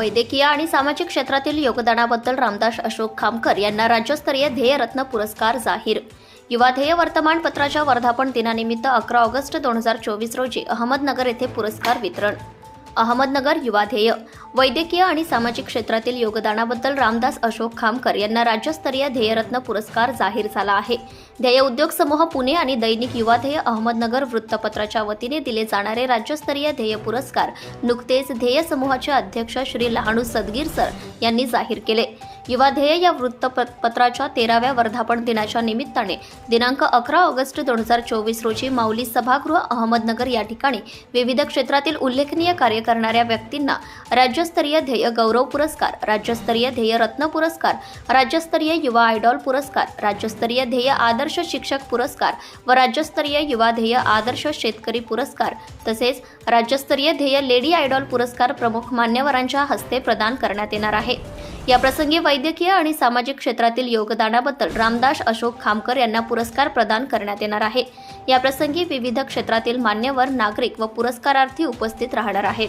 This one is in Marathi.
वैद्यकीय आणि सामाजिक क्षेत्रातील योगदानाबद्दल रामदास अशोक खामकर यांना राज्यस्तरीय ध्येयरत्न पुरस्कार जाहीर. युवा ध्येय वर्तमानपत्राच्या वर्धापन दिनानिमित्त अकरा ऑगस्ट दोन हजार चोवीस रोजी अहमदनगर येथे पुरस्कार वितरण. अहमदनगर युवा ध्येय. वैद्यकीय आणि सामाजिक क्षेत्रातील योगदानाबद्दल रामदास अशोक खामकर यांना राज्यस्तरीय ध्येयरत्न पुरस्कार जाहीर झाला आहे. ध्येय उद्योग समूह पुणे आणि दैनिक युवा ध्येय अहमदनगर वृत्तपत्राच्या वतीने दिले जाणारे राज्यस्तरीय ध्येय पुरस्कार नुकतेच ध्येय समूहाचे अध्यक्ष श्री लहाणू सदगीर सर यांनी जाहीर केले. युवा ध्येय या वृत्तपत्राच्या तेराव्या वर्धापन दिनाच्या निमित्ताने दिनांक अकरा ऑगस्ट दोन हजार चोवीस रोजी माऊली सभागृह अहमदनगर या ठिकाणी विविध क्षेत्रातील उल्लेखनीय कार्य करणाऱ्या व्यक्तींना राज्य राज्यस्तरीय ध्येय गौरव पुरस्कार राज्यस्तरीय ध्येय रत्न पुरस्कार राज्यस्तरीय युवा आयडॉल पुरस्कार राज्यस्तरीय ध्येय आदर्श शिक्षक पुरस्कार व राज्यस्तरीय युवा ध्येय आदर्श शेतकरी पुरस्कार तसेच राज्यस्तरीय ध्येय लेडी आयडॉल पुरस्कार प्रमुख मान्यवरांच्या हस्ते प्रदान करण्यात येणार आहे. या प्रसंगी वैद्यकीय आणि सामाजिक क्षेत्रातील योगदानाबद्दल रामदास अशोक खामकर यांना पुरस्कार प्रदान करण्यात येणार आहे. या प्रसंगी विविध क्षेत्रातील मान्यवर नागरिक व पुरस्कारार्थी उपस्थित राहणार आहेत.